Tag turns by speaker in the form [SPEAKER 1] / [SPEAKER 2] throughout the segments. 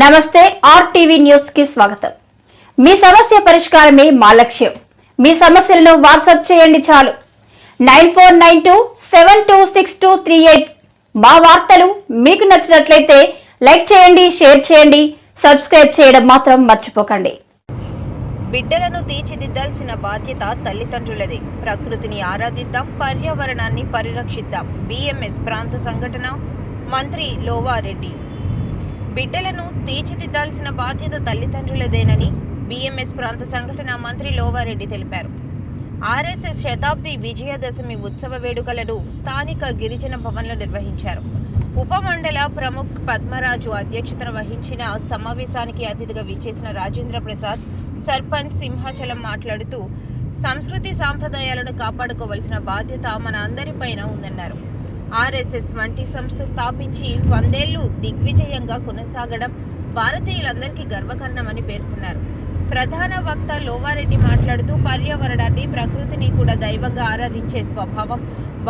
[SPEAKER 1] నమస్తే ఆర్టీవీ న్యూస్కి స్వాగతం. మీ సమస్య పరిష్కారమే మా లక్ష్యం. మీ సమస్యలను వాట్సాప్ చేయండి చాలు. Nine four nine two seven two six two three eight మా వార్తలు మీకు నచ్చినట్లయితే లైక్ చేయండి షేర్ చేయండి సబ్స్క్రైబ్ చేయడం మాత్రం మర్చిపోకండి.
[SPEAKER 2] బిడ్డలను తీర్చిదిద్దాల్సిన బాధ్యత తల్లిదండ్రులది. ప్రకృతిని ఆరాధిద్దాం పర్యావరణాన్ని పరిరక్షిద్దాం. బిఎంఎస్ ప్రాంత సంఘటన మంత్రి లోవారెడ్డి. బిడ్డలను తీర్చిదిద్దాల్సిన బాధ్యత తల్లిదండ్రులదేనని బిఎంఎస్ ప్రాంత సంఘటన మంత్రి లోవారెడ్డి తెలిపారు. ఆర్ఎస్ఎస్ శతాబ్ది విజయదశమి ఉత్సవ వేడుకలను స్థానిక గిరిజన భవన్లో నిర్వహించారు. ఉపమండల ప్రముఖ్ పద్మరాజు అధ్యక్షతన వహించిన సమావేశానికి అతిథిగా విచ్చేసిన రాజేంద్ర ప్రసాద్ సర్పంచ్ సింహాచలం మాట్లాడుతూ సంస్కృతి సాంప్రదాయాలను కాపాడుకోవలసిన బాధ్యత మన అందరిపైన ఉందన్నారు. ఆర్ఎస్ఎస్ వంటి సంస్థ స్థాపించి వందేళ్ళు దిగ్విజయంగా కొనసాగడం భారతీయులందరికీ గర్వకారణమని పేర్కొన్నారు. ప్రధాన వక్త లోవారెడ్డి మాట్లాడుతూ పర్యావరణాన్ని ప్రకృతిని కూడా దైవంగా ఆరాధించే స్వభావం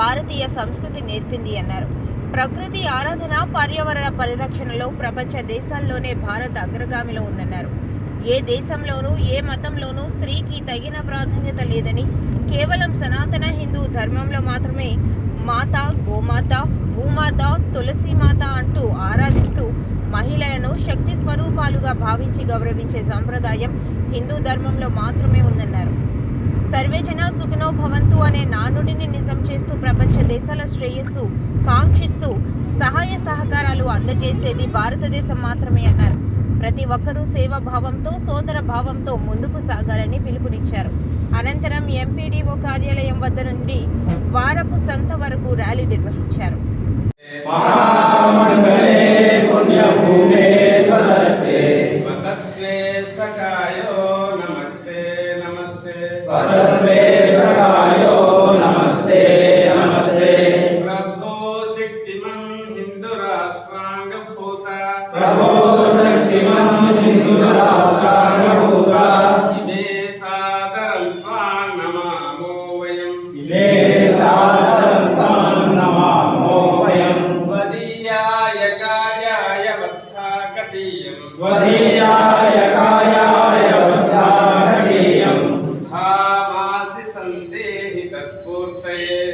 [SPEAKER 2] భారతీయ సంస్కృతి నేర్పింది అన్నారు. ప్రకృతి ఆరాధన పర్యావరణ పరిరక్షణలో ప్రపంచ దేశాల్లోనే భారత్ అగ్రగామిలో ఉందన్నారు. ఏ దేశంలోనూ ఏ మతంలోనూ స్త్రీకి తగిన ప్రాధాన్యత లేదని కేవలం సనాతన హిందూ ధర్మంలో మాత్రమే మాత గోమాత భూమాత తులసి మాత అంటూ ఆరాధిస్తూ మహిళలను శక్తి స్వరూపాలుగా భావించి గౌరవించే సంప్రదాయం హిందూ ధర్మంలో మాత్రమే ఉందన్నారు. సర్వేజన సుఖనో భవంతు అనే నానుడిని నిజం చేస్తూ ప్రపంచ దేశాల శ్రేయస్సు కాంక్షిస్తూ సహాయ సహకారాలు అందజేసేది భారతదేశం మాత్రమే అన్నారు. ప్రతి ఒక్కరూ సేవ భావంతో సోదర భావంతో ముందుకు సాగాలని పిలుపునిచ్చారు. అనంతరం ఎంపీడీఓ కార్యాలయం వద్ద నుండి వారపు సంత వరకు ర్యాలీ నిర్వహించారు.
[SPEAKER 3] ప్రభుత్వ శక్తిమం హిందూ రాష్ట్రాంగ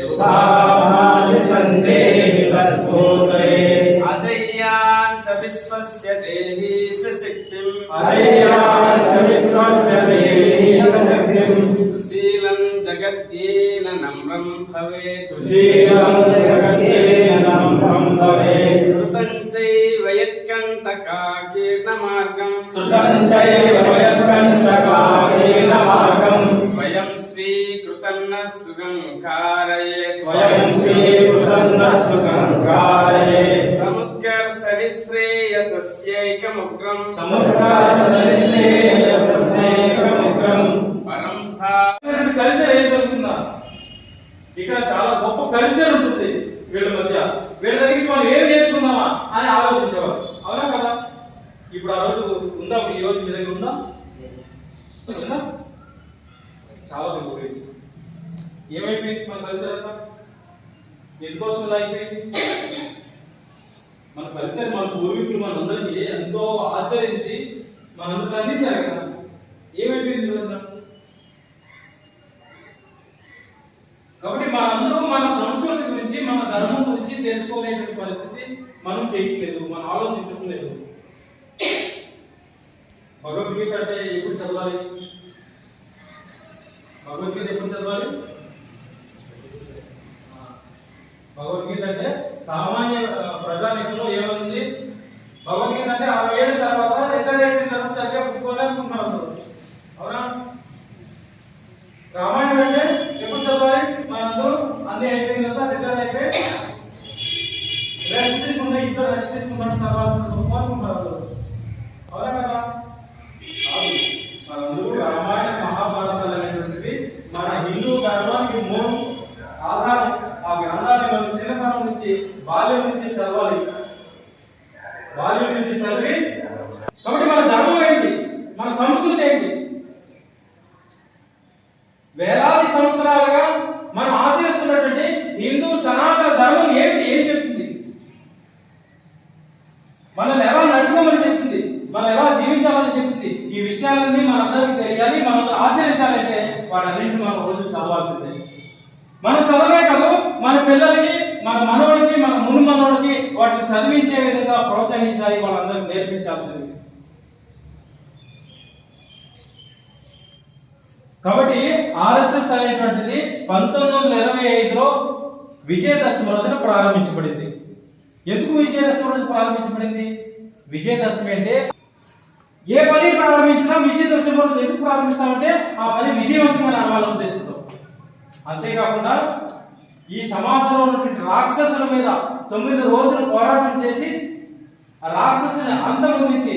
[SPEAKER 3] सुधामासि सन्देहि तत्पूर्तये अजय्यान् च विश्वस्य देहि सशक्तिम् सुशीलं जगद्येन नम्रं भवेत् श्रुतं चैव यत्कण्टकाकीर्णमार्गम् स्वयं
[SPEAKER 4] సవిశ్రేయస్యైకముగ్రం కల్చర్ ఏంటనుకున్నా ఇక్కడ చాలా గొప్ప కల్చర్ ఉంటుంది వీళ్ళ మధ్య. వీళ్ళ దగ్గర మనం ఏం నేర్చుకున్నామా అని ఆలోచించేవారు. అవునా కదా? ఇప్పుడు ఆ రోజు ఉందా? ఈ రోజు మీ దగ్గర ఉందా? చాలా తగ్గిపోయింది ఏమైపోయింది మన కల్చర్ అంతా? ఎందుకోసం ఇలా అయిపోయింది? మన కల్చర్ మన పూర్వీకులు మనందరికీ ఎంతో ఆచరించి మనందరికి అందించారు కదా. ఏమైపోయింది రోజున కాబట్టి మనందరూ మన సంస్కృతి గురించి మన ధర్మం గురించి తెలుసుకోలేని పరిస్థితి మనం చేయట్లేదు మనం ఆలోచించట్లేదు. భగవద్గీత అంటే ఎప్పుడు చదవాలి? భగవద్గీత ఎప్పుడు చదవాలి ఆ, భగవద్గీత అంటే సామాన్య ప్రజానికంలో ఏముంది? భగవద్గీత అంటే అరవై ఏళ్ళ తర్వాత రిటైర్ తర్వాత సరిగ్గా పుస్తకాలు అనుకుంటున్నారు అవునా? రామాయణం అంటే ఎప్పుడు చదవాలి? మనందరూ అన్ని అయిపోయిన తర్వాత రిటైర్ అయిపోయి రెస్ట్ తీసుకుంటే ఇద్దరు రెస్ట్ తీసుకుంటాం చదవాల్సిన పుస్తకాలు ఉంటారు అవునా కదా? మనందరూ రామాయణ మహాభారతాలు అనేటువంటివి మన హిందూ ధర్మానికి మూలం ఆధారం. ఆ గ్రంథం చిన్నతనం నుంచి బాల్యం నుంచి చదవాలి. బాల్యం నుంచి చదివి కాబట్టి మన ధర్మం ఏంటి? మన సంస్కృతి ఏంటి? వేలాది సంవత్సరాలుగా మనం ఆచరిస్తున్నటువంటి హిందూ సనాతన ధర్మం ఏంటి? ఏం చెప్తుంది? మనల్ని ఎలా నడుచుకోమని చెప్తుంది? మనం ఎలా జీవించాలని చెప్తుంది? ఈ విషయాలన్నీ మనందరికీ తెలియాలి మనం ఆచరించాలంటే వాటన్నింటినీ మనం రోజు చదవాల్సిందే. మనం చదవే కాదు మన పిల్లలకి మన మనవడికి మన మును మనవడికి వాటిని చదివించే విధంగా ప్రోత్సహించాలి వాళ్ళందరికీ నేర్పించాల్సింది. కాబట్టి ఆర్ఎస్ఎస్ అనేటువంటిది పంతొమ్మిది వందల ఇరవై ఐదులో విజయదశమి రోజున ప్రారంభించబడింది. ఎందుకు విజయదశమి రోజు ప్రారంభించబడింది? విజయదశమి అంటే ఏ పని ప్రారంభించినా విజయదశమి రోజు ఎందుకు ప్రారంభిస్తామంటే ఆ పని విజయవంతమైన నడవాలనే ఉద్దేశంతో. అంతేకాకుండా ఈ సమాజంలో ఉన్నటువంటి రాక్షసుల మీద తొమ్మిది రోజులు పోరాటం చేసి ఆ రాక్షసుని అంతమొందించి